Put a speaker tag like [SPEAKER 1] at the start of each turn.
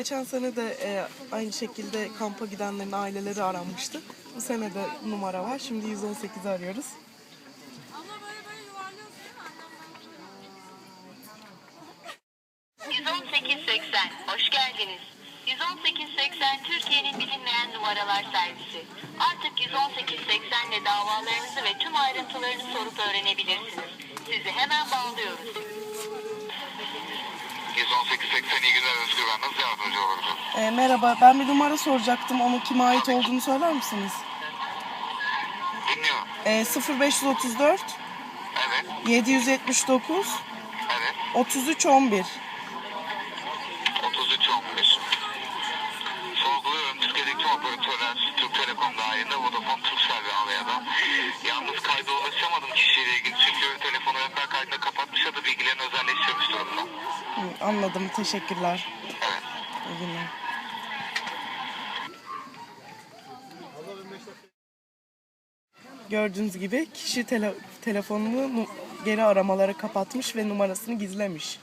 [SPEAKER 1] Geçen sene de e, aynı şekilde kampa gidenlerin aileleri aranmıştı. Bu sene de numara var. Şimdi 118'i arıyoruz.
[SPEAKER 2] 11880, hoş geldiniz. 11880 Türkiye'nin bilinmeyen numaralar servisi. Artık 11880 ile davalarınızı ve tüm ayrıntılarını sorup öğrenebilirsiniz. Sizi hemen bağlıyoruz.
[SPEAKER 3] 118.80 iyi günler Özgür ben nasıl yardımcı olabilirim?
[SPEAKER 1] E, merhaba, ben bir numara soracaktım. Onun kime ait olduğunu söyler misiniz?
[SPEAKER 3] Dinliyorum.
[SPEAKER 1] E, 0534
[SPEAKER 3] Evet,
[SPEAKER 1] 779
[SPEAKER 3] evet.
[SPEAKER 1] 33 11.
[SPEAKER 3] 33 15. Sorguluyorum Türkiye'deki operatörler Türk Telekom dahilinde Vodafone Turkcell ve Alaya'da. Yalnız kayda ulaşamadım kişiyle ilgili çünkü telefonu rehber kaydını kapatmış
[SPEAKER 1] anladım, teşekkürler. İyi günler. Gördüğünüz gibi kişi tele- telefonunu nu- geri aramalara kapatmış ve numarasını gizlemiş.